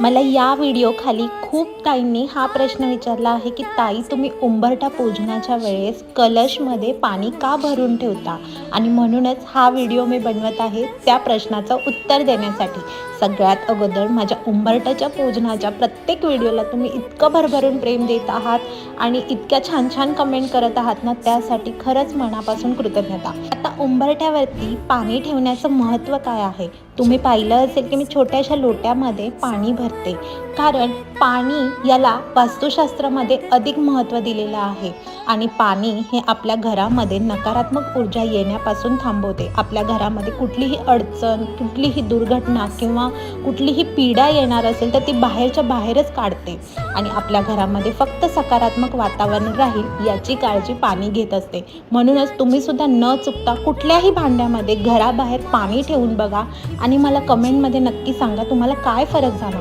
मला या व्हिडिओ खाली खूप ताईंनी हा प्रश्न विचारला आहे की ताई तुम्ही उंबरठा पूजनाच्या वेळेस कलशमध्ये पाणी का भरून ठेवता? आणि म्हणूनच हा व्हिडिओ मी बनवत आहे त्या प्रश्नाचं उत्तर देण्यासाठी. सगळ्यात अगोदर माझ्या उंबरठ्याच्या पूजनाच्या प्रत्येक व्हिडिओला तुम्ही इतकं भरभरून प्रेम देत आहात आणि इतक्या छान छान कमेंट करत आहात ना त्यासाठी खरंच मनापासून कृतज्ञता. आता उंबरठ्यावरती पाणी ठेवण्याचं महत्त्व काय आहे? तुम्ही पाहिलं असेल की मी छोट्याशा लोट्यामध्ये पाणी पाणी भरते. कारण पाणी याला वास्तुशास्त्रामध्ये अधिक महत्त्व दिलेलं आहे. आणि पाणी हे आपल्या घरामध्ये नकारात्मक ऊर्जा येण्यापासून थांबवते. आपल्या घरामध्ये कुठलीही अडचण कुठलीही दुर्घटना किंवा कुठलीही पीडा येणार असेल तर ती बाहेरच्या बाहेरच काढते. आणि आपल्या घरामध्ये फक्त सकारात्मक वातावरण राहील याची काळजी पाणी घेत असते. म्हणूनच तुम्ही सुद्धा न चुकता कुठल्याही भांड्यामध्ये घराबाहेर पाणी ठेवून बघा. आणि मला कमेंटमध्ये नक्की सांगा तुम्हाला काय फरक झाला